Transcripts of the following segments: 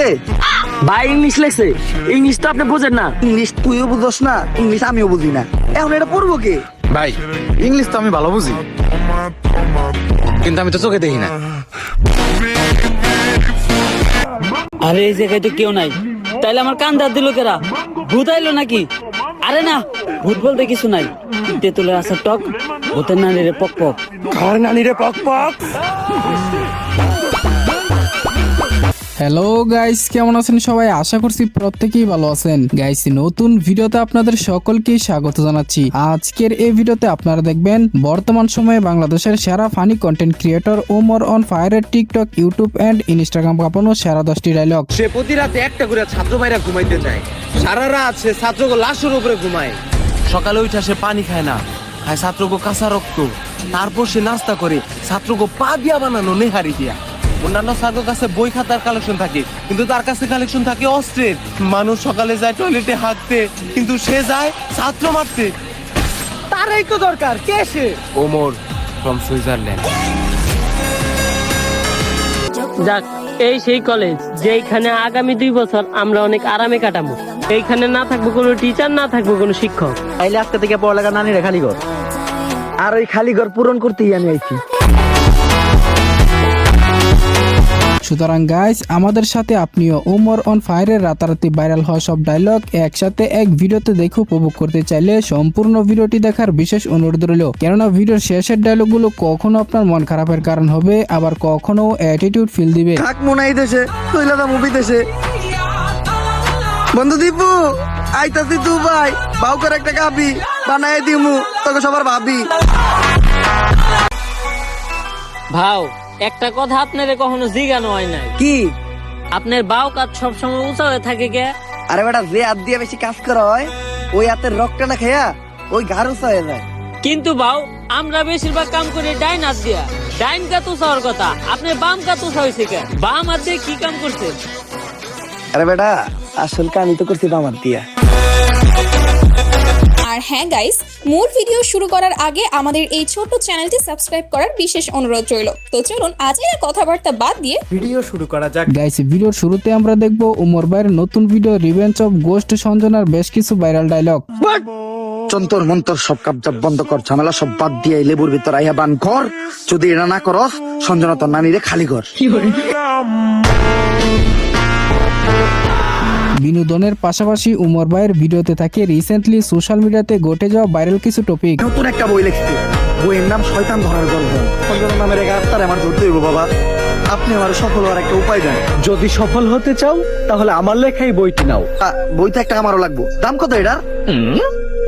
রে। ভাই ইংলিশ লেখছে। ইংলিশ তো আপনি বোঝেন না। ইংলিশ তুইও বুঝস না ইংলিশ আমিও বুঝি না। এখন এটা পড়ব কে? ভাই ইংলিশ তো আমি ভালো বুঝি। কিন্তু আমি তো চোখে দেখি না। আরে এই জায়গায় তো কেউ নাই। তাইলে আমার কান দাঁত দিল কেরা? ভূত আইলো নাকি? আরে না ভূত বলতে কিছু নাই। তেঁতুলের আসার টক ভূতের নানিরে পক পক। ঘর নানি রে পক পক? হ্যালো গাইস কেমন আছেন সবাই? আশা করছি প্রত্যেকেই ভালো আছেন। গাইস নতুন ভিডিওতে আপনাদের সকলকে স্বাগত জানাচ্ছি। আজকের এই ভিডিওতে আপনারা দেখবেন, বর্তমান সময়ে বাংলাদেশের সেরা funny content creator Omar on ফায়ারের টিকটক ইউটিউব এন্ড ইনস্টাগ্রাম কাঁপানো সেরা দশটি ডায়লগ সে প্রতি রাতে একটা করে ছাত্র ভাইরা ঘুমাইতে চায় সারা রাত সে ছাত্রকে লাশের উপরে ঘুমায়। সকালে উঠে সে পানি খায় না। খায় ছাত্রকে কাঁচা রক্ত। তারপর সে নাস্তা করে, ছাত্রকে পা দিয়া বানানো নেহারি দিয়া। অন্যান্য ছাত্রের কাছে বই খাতার কালেকশন থাকে কিন্তু তার কাছে কালেকশন থাকে অস্ত্রের। মানুষ সকালে যায় টয়লেটে হাঁটতে কিন্তু সে যায় ছাত্র মারতে। তারাই তো দরকার কে সে? ওমর ফ্রম সুইজারল্যান্ড যাক এই সেই কলেজ যেইখানে আগামী দুই বছর আমরা অনেক আরামে কাটাবো। এইখানে না থাকব কোনো টিচার না থাকব কোনো শিক্ষক। তাইলে আজকে থেকে পড়ালেখা নানি রে খালি ঘর আর ওই খালি ঘর পূরণ করতেই আমি আইছি। সুতরাং গাইস আমাদের সাথে আপনিও ওমর অন ফায়ারের রাতারাতি ভাইরাল হওয়া সব ডায়লগ একসাথে এক ভিডিওতে দেখে উপভোগ করতে চাইলে সম্পূর্ণ ভিডিওটি দেখার বিশেষ অনুরোধ রইল। কেননা ভিডিওর শেষের ডায়লগগুলো কখনো আপনার মন খারাপের কারণ হবে আবার কখনো অ্যাটিটিউড ফিল দিবে। থাক মোনাই দেশে তৈলাদা মুভি দেশে। বন্ধু দীপু আইতাছি তু ভাই বাউ করে একটা কাপি বানাই দিমু তোকে সবার ভাবি। ভাও। একটা কথা আপনারে কখনো জিগানো হয় নাই। কি? আপনার বাও কাজ সবসময় উঁচা হয়ে থাকে কে? আরে বেটা যে হাত দিয়ে বেশি কাজ করা হয় ওই হাতের রক্তটা না খেয়া ওই ঘাড় উঁচা হয়ে যায়। কিন্তু বাও আমরা বেশিরভাগ কাম করি ডাইন হাত দিয়া। ডাইন কাত উঁচা হওয়ার কথা আপনার বাম কাত উঁচা হয়েছে কে? বাম হাত দিয়ে কি কাম করছে আরে বেটা আসল কামি তো করছি আমার দিয়া। আর হ্যাঁ গাইস মূল ভিডিও শুরু করার আগে আমাদের এই ছোট চ্যানেলটি সাবস্ক্রাইব করার বিশেষ অনুরোধ রইল। তো চলুন আজকের কথাবার্তা বাদ দিয়ে ভিডিও শুরু করা যাক। গাইস ভিডিওর শুরুতে আমরা দেখব উমর ভাইয়ের নতুন ভিডিও রিভেঞ্জ অফ গোস্ট সঞ্জনার বেশ কিছু ভাইরাল ডায়লগ চন্তর মন্তর সব কাপজাপ বন্ধ কর ঝামেলা সব বাদ দিয়ে লেবুর ভিতর আইয়া বান কর। যদি এটা না করস সঞ্জনা তোর নানিরে খালি কর? বিনোদনের পাশাপাশি উমর ভাইয়ের ভিডিওতে থাকে রিসেন্টলি সোশ্যাল মিডিয়াতে ঘটে যাওয়া ভাইরাল কিছু টপিক নতুন একটা বই লিখছি। বইয়ের নাম শয়তান ধরার গল্প নামের এক আত্মার আমার ধরতে হইব বাবা। আপনি আমার সফল হওয়ার একটা উপায় দেন যদি সফল হতে চাও তাহলে আমার লেখাই বইটি নাও। আ, বইটা একটা আমারও লাগবো। দাম কত এটার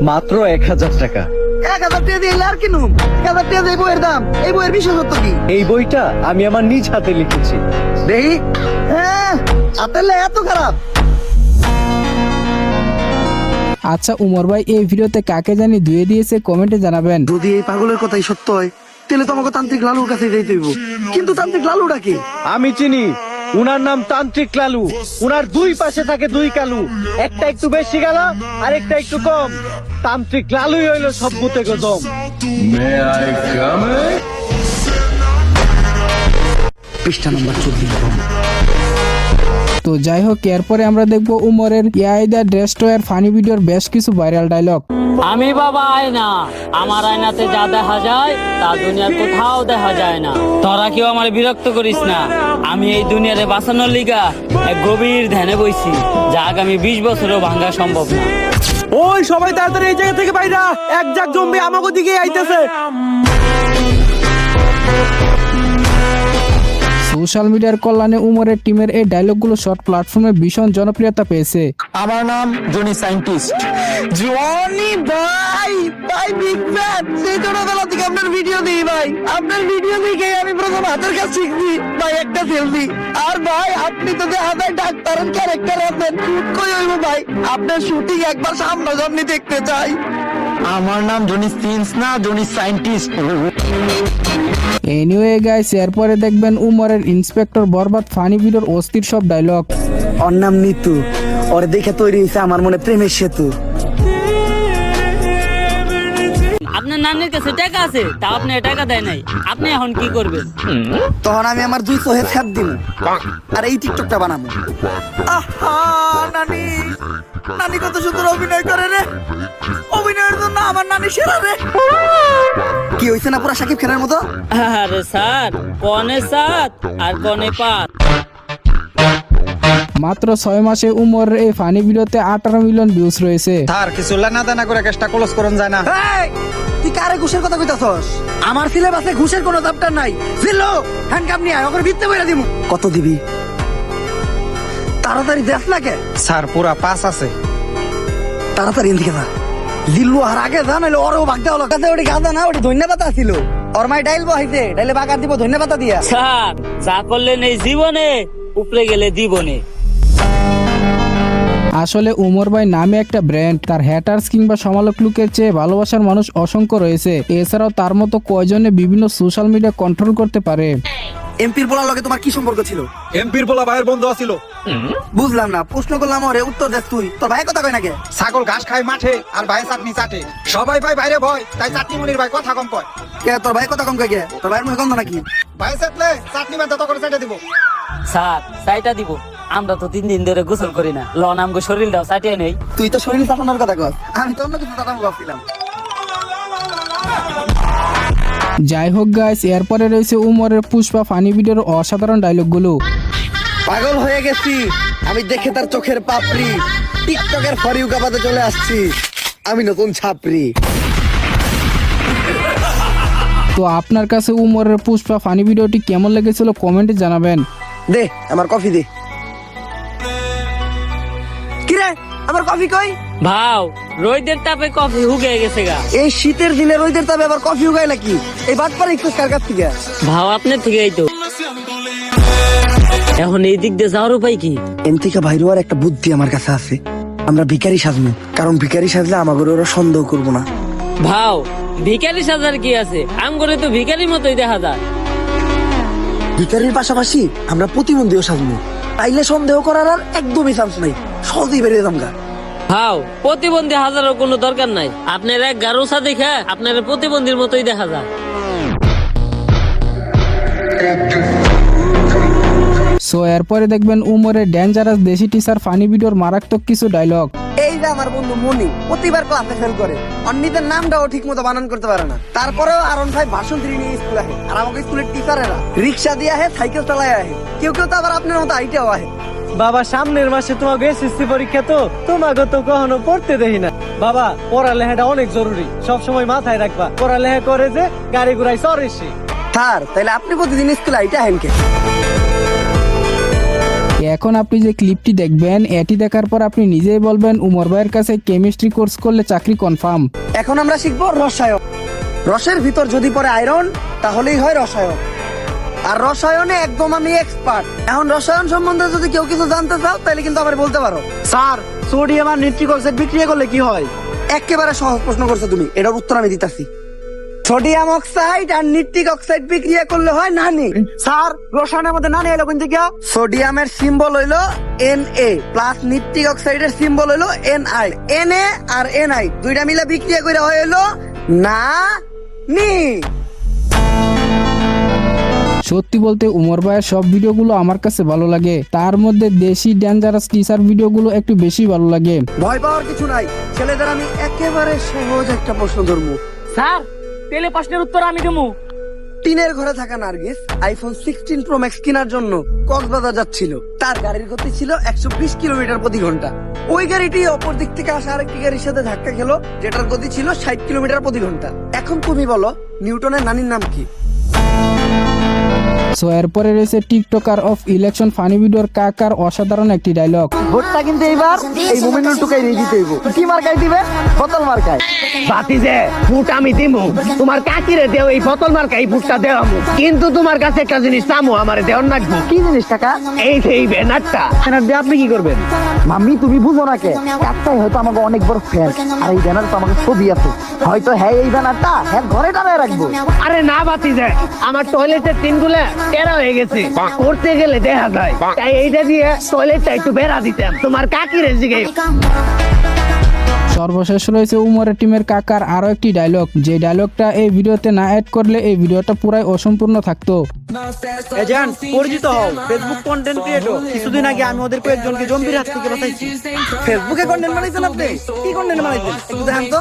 মাত্র এক হাজার টাকা। এক হাজার টাকা দিয়ে এলে আর কিনুম এক হাজার টাকা দিয়ে এই বইয়ের দাম। এই বইয়ের বিশেষত্ব কি? এই বইটা আমি আমার নিজ হাতে লিখেছি। দেখি হ্যাঁ হাতের লেখা এত খারাপ। আচ্ছা উমর ভাই এই ভিডিওতে কাকে জানি ধুয়ে দিয়েছে কমেন্টে জানাবেন। যদি এই পাগলের কথাই সত্য হয় তাহলে তো আমাকে তান্ত্রিক লালুর কাছে যাইতে হইব। কিন্তু তান্ত্রিক লালুটা কি? আমি চিনি উনার নাম তান্ত্রিক লালু। উনার দুই পাশে থাকে দুই কালু। একটা একটু বেশি গেল আর একটা একটু কম। তান্ত্রিক লালুই হইল সব ভূতে গজম পৃষ্ঠা নম্বর চব্বিশ। তো যাই হোক এরপরে আমরা দেখব উমরের ইয়াইদা ড্রেস্টয়ার ফানি ভিডিওর বেশ কিছু ভাইরাল ডায়লগ আমি বাবা আয়না আমার আয়নাতে যা দেখা যায় তা দুনিয়ার কোথাও দেখা যায় না। তোরা কেউ আমার বিরক্ত করিস না। আমি এই দুনিয়ারে বাঁচানোর লিগা এক গভীর ধ্যানে বইছি যা আগামী বিশ বছরও ভাঙা সম্ভব না। ওই সবাই তাড়াতাড়ি এই জায়গা থেকে বাইরা এক জাক জম্বি আমাকে দিকে আইতেছে। সোশ্যাল মিডিয়ার কল্যাণে উমরের টিমের এই ডায়লগগুলো শর্ট প্ল্যাটফর্মে ভীষণ জনপ্রিয়তা পেয়েছে। আমার নাম জনি সায়েন্টিস্ট। জনি ভাই ভাই বিগ ফ্যান সেই ছোটবেলা থেকে আপনার ভিডিও দিই ভাই। আপনার ভিডিও দেখে আমি প্রথম হাতের কাজ শিখছি। ভাই একটা সেলফি আর ভাই আপনি তো দেখা যায় ডাক্তারের ক্যারেক্টার আছেন শুট কই হইব ভাই? আপনার শুটিং একবার সামনাসামনি দেখতে চাই। আমার নাম জনি সিন্স না জনি সায়েন্টিস্ট এনিওয়ে গাইস এরপরে দেখবেন উমরের ইন্সপেক্টর বরবাদ ফানি ভিডিওর অস্থির সব ডায়লগ ওর নাম নিতু। ওর দেখে তৈরি হয়েছে আমার মনে প্রেমের সেতু। আপনার নানির কাছে টাকা আছে তা আপনি টাকা দেয় নাই। আপনি এখন কি করবেন? তখন আমি আমার দুই ছ্যাপ দিব আর এই টিকটকটা বানাবো। আহা নানি। নানি কত সুন্দর অভিনয় করে রে। অভিনয়ের জন্য আমার নানি সেরা রে কি হইছে না পুরা সাকিব খানের মতো? আরে স্যার কনে সাত আর কনে পাঁচ। মাত্র ছয় মাসে উমরের এই ফানি ভিডিওতে আঠারো মিলিয়ন ভিউজ রয়েছে। তার কিছু লেনা দেনা করে কেসটা ক্লোজ করুন যায় না। এই, তুই কারে ঘুষের কথা কইতাছস? আমার সিলেবাসে ঘুষের কোনো চ্যাপ্টার নাই। জিল্লো হ্যান্ডকাপ নিয়ে আয় ওকে ভিত্তে বইরা দিমু। কত দিবি? তাড়াতাড়ি দেখ না কে? স্যার পুরা পাস আছে। তাড়াতাড়ি এদিকে যা। জিল্লু আর আগে যা নাইলে ওরও ভাগ দেওয়া লোক ওটি গাদা না ওটি ধন্যবাদ ছিল ওর মাই ডাইল বহাইতে ডাইলে বাগার দিব ধন্যবাদ দিয়া। স্যার যা করলেন এই জীবনে উপরে গেলে জীবনে আসলে উমর ভাই নামে একটা ব্র্যান্ড তার হ্যাটার্স কিংবা সমালোক লোকের চেয়ে ভালোবাসার মানুষ অসংখ্য রয়েছে। এছাড়াও তার মতো কয়জনে বিভিন্ন সোশ্যাল মিডিয়া কন্ট্রোল করতে পারে। এমপির বলার লগে তোমার কি সম্পর্ক ছিল? এমপির বলা ভাইয়ের বন্ধু আছিল। বুঝলাম না প্রশ্ন করলাম ওরে উত্তর দেখ তুই। তোর ভাই কথা কয় নাকি ছাগল ঘাস খায় মাঠে আর ভাই চাটনি চাটে। সবাই ভাই বাইরে ভয় তাই চাটনি মনির ভাই কথা কম কয়। কে তোর ভাই কথা কম কয় কে? তোর ভাইয়ের মুখে গন্ধ নাকি? ভাই চাটলে চাটনি বাদ তত করে চাটে দিব। স্যার সাইটা দিব। আমরা তো তিন দিন ধরে গোসল করি না। লন আমগো শরীরটাও সাইটে নেই। তুই তো শরীর চাটানোর কথা কর আমি তো অন্য কিছু চাটানো ভাবছিলাম। যাই হোক গাইস এরপরে রয়েছে উমরের পুষ্পা ফানি ভিডিওর অসাধারণ ডায়লগগুলো পাগল হয়ে গেছি। আমি দেখে তার চোখের পাপড়ি। টিকটকের ফরিউ কাপাতে চলে আসছি। আমি নতুন ছাপরি তো আপনার কাছে উমরের পুষ্পা ফানি ভিডিওটি কেমন লেগেছিল কমেন্টে জানাবেন। দে আমার কফি দে। কিরে আমার কফি কই? ভাও রোদের তাপে কফি হুগে গেছে গা। এই শীতের দিনে রোদের তবে আবার কফি নাকি? এই বাদ পারে একটু কার কাছ থেকে। ভাও আপনার থেকে তো। এখন এই দিক দিয়ে যাওয়ার উপায় কি? একটা বুদ্ধি আমার কাছে আছে। আমরা ভিখারি সাজবো কারণ ভিখারি সাজলে আমাকে ওরা সন্দেহ করব না। ভাও ভিখারি সাজার কি আছে? আম করে তো ভিখারি মতোই দেখা যায়। ভিখারির পাশাপাশি আমরা প্রতিবন্ধীও সাজবো তাইলে সন্দেহ করার আর একদমই চান্স নাই। সহজেই বেরিয়ে যাম গা ভাও প্রতিবন্ধী হাজারও কোনো দরকার নাই। আপনার এক গারোসা দেখে আপনার প্রতিবন্ধীর মতোই দেখা যায়। সো এরপরে দেখবেন উমরের ডেঞ্জারাস দেশি টিচার ফানি ভিডিওর মারাত্মক কিছু ডায়লগ এই যে আমার বন্ধু মনি প্রতিবার ক্লাসে ফেল করে। অন্যদের নামটাও ঠিক মতো বানান করতে পারে না। তারপরেও আরন ভাই ভাষণ দিয়ে নিয়ে স্কুল আহে আর আমাকে স্কুলের টিচারেরা রিক্সা দিয়ে আহে সাইকেল চালায় আহে কেউ কেউ তো আবার আপনার মতো আইটেও আহে বাবা সামনের মাসে তোমাকে এসএসসি পরীক্ষা তো। তোমাকে তো কখনো পড়তে দেখি না। বাবা পড়ালেখাটা অনেক জরুরি। সব সময় মাথায় রাখবা। পড়ালেখা করে যে গাড়ি ঘুরাই চড়ে সে। স্যার তাহলে আপনি প্রতিদিন স্কুলে আইটে আহেন কে? এখন আপনি যে ক্লিপটি দেখবেন এটি দেখার পর আপনি নিজেই বলবেন উমর ভাইয়ের কাছে কেমিস্ট্রি কোর্স করলে চাকরি কনফার্ম এখন আমরা শিখব রসায়ন। রসের ভিতর যদি পড়ে আয়রন তাহলেই হয় রসায়ন। আর রসায়নে একদম আমি এক্সপার্ট এখন রসায়ন সম্বন্ধে যদি কেউ কিছু জানতে চাও তাহলে কিন্তু আবার বলতে পারো। স্যার সোডিয়াম আর নিট্রিক অক্সাইড বিক্রিয়া করলে কি হয়? একেবারে সহজ প্রশ্ন করছ তুমি। এটার উত্তর আমি দিতাছি। সোডিয়াম অক্সাইড আর নিট্রিক অক্সাইড বিক্রিয়া করলে হয় নানি। স্যার রসায়নের মধ্যে নানি এলো কিন্তু থেকে সোডিয়ামের সিম্বল হইল এন এ প্লাস নিট্রিক অক্সাইডের সিম্বল হইল N I N A R N I দুইটা মিলে বিক্রিয়া করে হইল না নি সত্যি বলতে উমর ভাইয়ের সব ভিডিওগুলো আমার কাছে ভালো লাগে। তার মধ্যে দেশি ডেঞ্জারাস টিচার ভিডিওগুলো একটু বেশি ভালো লাগে। ভয় পাওয়ার কিছু নাই। ছেলেদের আমি একেবারে সহজ একটা প্রশ্ন ধরবো। স্যার তেলে প্রশ্নের উত্তর আমি দেবো। টিনের ঘরে থাকা Nargis iPhone sixteen pro max কেনার জন্য কক্সবাজার যাচ্ছিল। তার গাড়ির গতি ছিল একশো বিশ কিলোমিটার প্রতি ঘণ্টা। ওই গাড়িটি অপর দিক থেকে আসা আরেকটি গাড়ির সাথে ধাক্কা খেলো যেটার গতি ছিল ষাট কিলোমিটার প্রতি ঘণ্টা। এখন তুমি বলো নিউটনের নানির নাম কি? সো এরপরে রয়েছে টিকটকার অফ ইলেকশন ফানি ভিডিওর কাকার অসাধারণ একটি ডায়লগ ভোটটা কিন্তু এইবার এই মোমেন্টুল টুকাই রেখে দিতে হইব। কি মার্কাই দিবে? বোতল মার্কায়। বাতিজে ফুট আমি দিমু। তোমার কাকিরে দেও এই বোতল মার্কা এই ফুটটা দেওয়ামু কিন্তু তোমার কাছে একটা জিনিস চামু আমারে দেওয়ার নাকবো কি জিনিস টাকা এই যে এই ব্যানারটা। ব্যানার দিয়ে আপনি কি করবেন? মাম্মি তুমি বুঝো না কে? একটাই হয়তো আমাকে অনেক বড় ফ্যান আর এই ব্যানার তো আমাকে ছবি আছে। হয়তো হ্যাঁ এই ব্যানারটা হ্যাঁ ঘরে টানায় রাখব। আরে না বাতিজে আমার টয়লেটের টিনগুলো টেরা হয়ে গেছে? করতে গেলে দেখা যায়। তাই এইটা দিয়ে টয়লেটটা একটু বেড়া দিতাম। তোমার কাকিরে জিগে। সর্বশেষ রয়েছে উমরের টিমের কাকার আরও একটি ডায়লগ যে ডায়লগটা এই ভিডিওতে না অ্যাড করলে এই ভিডিওটা পুরাই অসম্পূর্ণ থাকতো। এজেন্ট পরিচিত হও। ফেসবুক কন্টেন্ট ক্রিয়েটর কিছুদিন আগে আমি ওদের কয়েকজনকে জম্বির হাত থেকে বাঁচাইছি। ফেসবুকে কন্টেন্ট বানাইছেন আপনি? কি কন্টেন্ট বানাইছেন? একটু দেখান তো।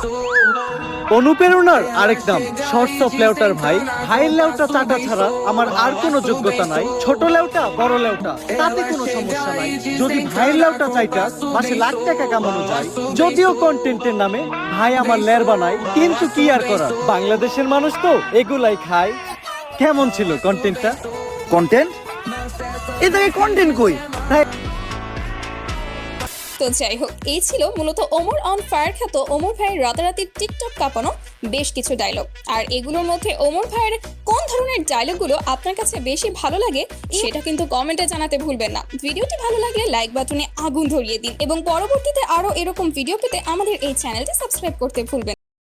অনুপ্রেরণার আরেক নাম শর্টস অফ লেউটার ভাই ভাইয়ের লেউটা চাটা ছাড়া আমার আর কোনো যোগ্যতা নাই। ছোট লেউটা বড় লেউটা তাতে কোনো সমস্যা নাই। যদি ভাইয়ের লেউটা চাইটা মাসে লাখ টাকা কামানো যায়। যদিও কন্টেন্টের নামে ভাই আমার লের বানায় কিন্তু কি আর করার? বাংলাদেশের মানুষ তো এগুলাই খায়। কেমন ছিল কন্টেন্টটা কন্টেন্ট জায়গায় কন্টেন্ট কই? তো যাই হোক, এই ছিল মূলত ওমর অন ফায়ার খ্যাত ওমর ভাইয়ের রাতারাতি টিকটক কাঁপানো বেশ কিছু ডায়লগ আর এগুলোর মধ্যে ওমর ভাইয়ের কোন ধরনের ডায়লগগুলো আপনার কাছে বেশি ভালো লাগে, সেটা কিন্তু কমেন্টে জানাতে ভুলবেন না ভিডিওটি ভালো লাগলে লাইক বাটনে আগুন ধরিয়ে দিন এবং পরবর্তীতে আরও এরকম ভিডিও পেতে আমাদের এই চ্যানেলটি সাবস্ক্রাইব করতে ভুলবেন।